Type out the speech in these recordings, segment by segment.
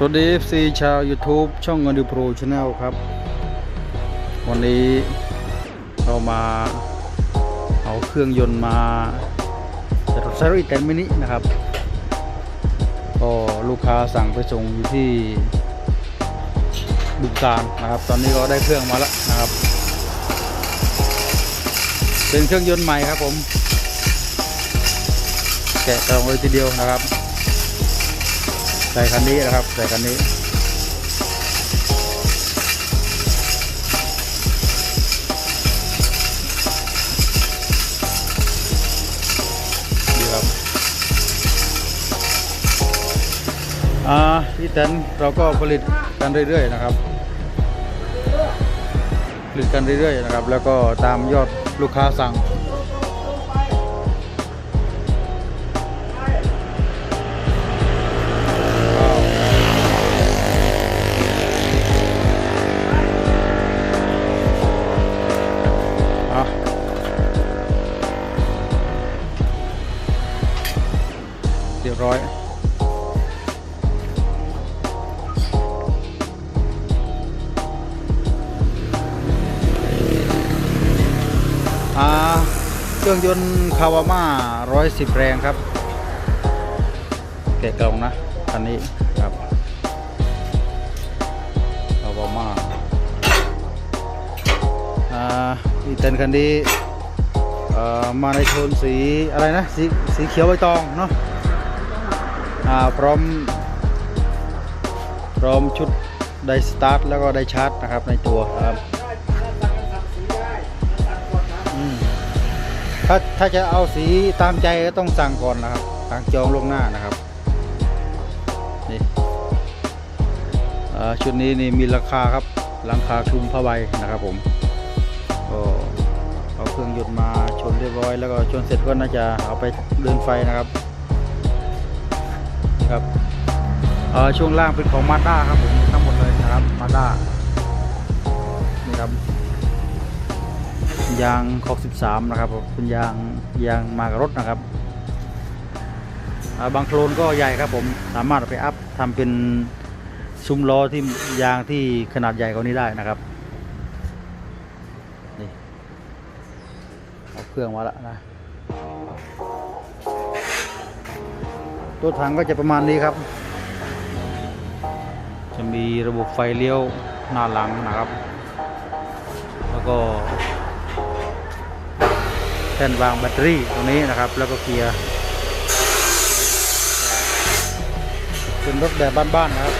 สวัสดี FC ชาว YouTube ช่องเงินดูโปรช n แนลครับ วันนี้เรามาเอาเครื่องยนต์มาจากรถไซรีแตนมินินะครับ ก็ลูกค้าสั่งไปส่งอยู่ที่บึงการนะครับ ตอนนี้ก็ได้เครื่องมาแล้วนะครับ เป็นเครื่องยนต์ใหม่ครับผม แกะกล่องเลยทีเดียวนะครับ ส่คันนี้นะครับ ใส่คันนี้ ดีครับ อ่าที่แตนเราก็ผลิตกันเรื่อยๆนะครับ ผลิตกันเรื่อยๆนะครับ แล้วก็ตามยอดลูกค้าสั่ง เครื่องยนต์คาวาม่า110 แรงครับแกะกล่องนะคันนี้ครับคาวาม่าอ่าอีเตนคันนี้เอ่อมาในโทนสีอะไรนะสีสีเขียวใบตองเนาะอ่าพร้อม พร้อมชุดไดสตาร์ทแล้วก็ไดชาร์จนะครับในตัวครับ ถ้าถ้าจะเอาสีตามใจก็ต้องสั่งก่อนนะครับสั่งจองล่วงหน้านะครับนี่ชุดนี้นี่มีราคาครับหลังคาคลุมผ้าใบนะครับผมก็เอาเครื่องยนต์มาชนเรียบร้อย แล้วก็ชนเสร็จก็น่าจะเอาไปเดินไฟนะครับครับช่วงล่างเป็นของมาด้าครับผมทั้งหมดเลยนะครับมาด้านี่ครับ ยางคอก13 นะครับเป็นยางยางมากับรถนะครับบางโคลนก็ใหญ่ครับผมสามารถไปอัพทำเป็นซุ้มล้อที่ยางที่ขนาดใหญ่กว่านี้ได้นะครับนี่เอาเครื่องมาแล้วนะตัวถังก็จะประมาณนี้ครับ จะมีระบบไฟเลี้ยวหน้าหลังนะครับ แล้วก็ แท่นวางแบตเตอรี่ตรงนี้นะครับ แล้วก็เกียร์เป็นรถแบบบ้านๆนะครับ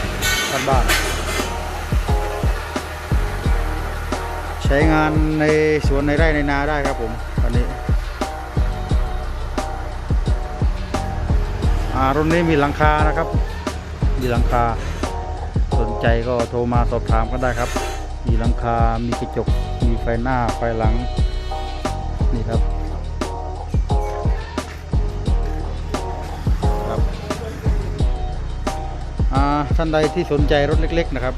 บ้านๆใช้งานในสวนในไร่ในนาได้ครับผมอันนี้อ่ารถนี้มีหลังคานะครับ มีหลังคาสนใจก็โทรมาสอบถามกันได้ครับ มีหลังคา มีกระจก มีไฟหน้า ไฟหลัง นี่ครับ ท่านใดที่สนใจรถเล็ก ๆ นะครับ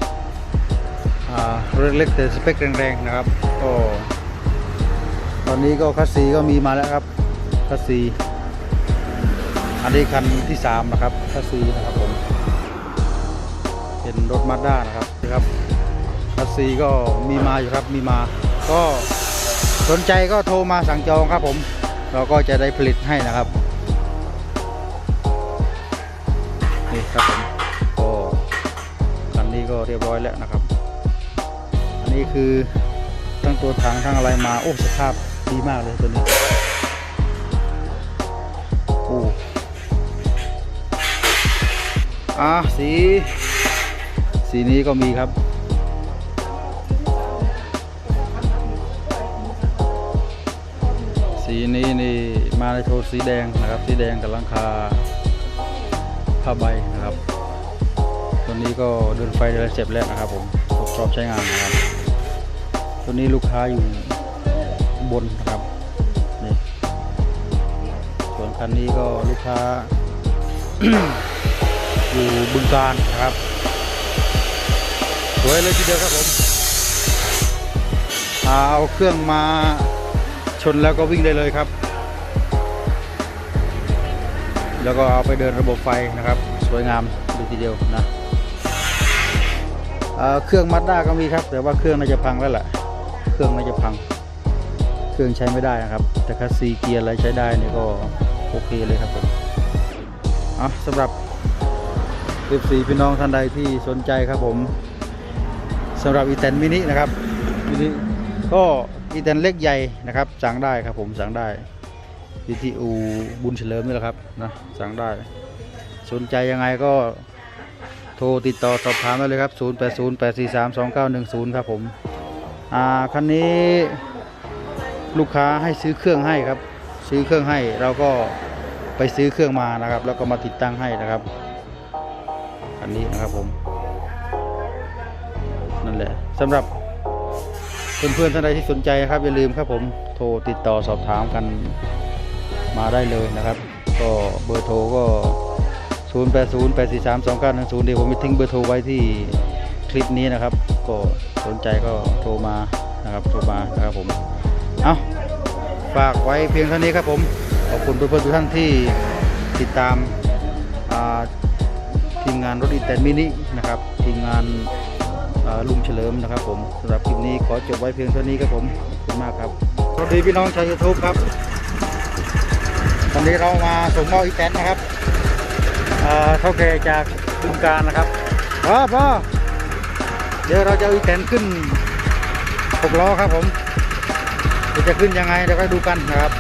รถเล็กแต่สเปคแรงๆนะครับก็ตอนนี้ก็คัสซีก็มีมาแล้วครับคัสซีอันนี้คันที่สามนะครับคัสซีนะครับผมเป็นรถมาด้านะครับนะครับคัสซีก็มีมาอยู่ครับมีมา ก็สนใจก็โทรมาสั่งจองครับผม เราก็จะได้ผลิตให้นะครับ เรียบร้อยแล้วนะครับ อันนี้คือทั้งตัวถังทั้งอะไรมา โอ้สภาพดีมากเลยตัวนี้โอ้อะสี สีนี้ก็มีครับสีนี้นี่มาในโทนสีแดงนะครับ สีแดงกับลังคาผ้าใบนะครับ ตัวนี้ก็เดินไฟเดินเสร็จแล้วนะครับผมทดสอบใช้งานนะครับ ตัวนี้ลูกค้าอยู่บนนะครับนี่ส่วนคันนี้ก็ลูกค้า อยู่บึงการครับสวยเลยทีเดียวครับผมเอาเครื่องมาชนแล้วก็วิ่งได้เลยครับ แล้วก็เอาไปเดินระบบไฟนะครับ สวยงามเลยทีเดียวนะ เครื่องมัดด้าก็มีครับ แต่ว่าเครื่องน่าจะพังแล้วแหละเครื่องน่าจะพัง เครื่องใช้ไม่ได้นะครับ แต่คัสซีเกียร์อะไรใช้ได้นี่ก็โอเคเลยครับผมเอาสำหรับเอฟซีพี่น้องท่านใดที่สนใจครับผมสำหรับอีแตนมินินะครับมินิก็อีแตนเล็กใหญ่นะครับ สั่งได้ครับผมสั่งได้ที่ที่อูบุญเฉลิมนี่แหละครับนะสั่งได้ สนใจยังไงก็ โทรติดต่อสอบถามได้เลยครับ 0808432910 ครับผมอ่าคันนี้ลูกค้าให้ซื้อเครื่องให้ครับ ซื้อเครื่องให้เราก็ไปซื้อเครื่องมานะครับ แล้วก็มาติดตั้งให้นะครับอันนี้นะครับผมนั่นแหละสำหรับเพื่อนๆท่านใดที่สนใจครับอย่าลืมครับผมโทรติดต่อสอบถามกันมาได้เลยนะครับ ก็เบอร์โทรก็ 0 8 0 8 4 3 2 9 1 0เดี๋ยวผมจะทิ้งเบอร์โทรไว้ที่คลิปนี้นะครับ ก็สนใจก็โทรมานะครับโทรมานะครับผมเอาฝากไว้เพียงเท่านี้ครับผมขอบคุณเพื่อนๆทุกท่านที่ติดตามทีมงานรถอีแตนมินินะครับทีมงานาลุงเฉลิมนะครับผมสำหรับคลิปนี้ขอจบไว้เพียงเท่านี้ครับผมขอบคุณมากครับสวัสดีพี่น้องชาวยูทูบครับวันนี้เรามาส่งมอบอีแตนนะครับ เอ่อเท่าแก่จากบึงการนะครับพ่อพ่อเดี๋ยวเราจะเอาอีแตนขึ้นหกล้อครับผมเดี๋ยวจะขึ้นยังไงเดี๋ยวก็ดูกันนะครับ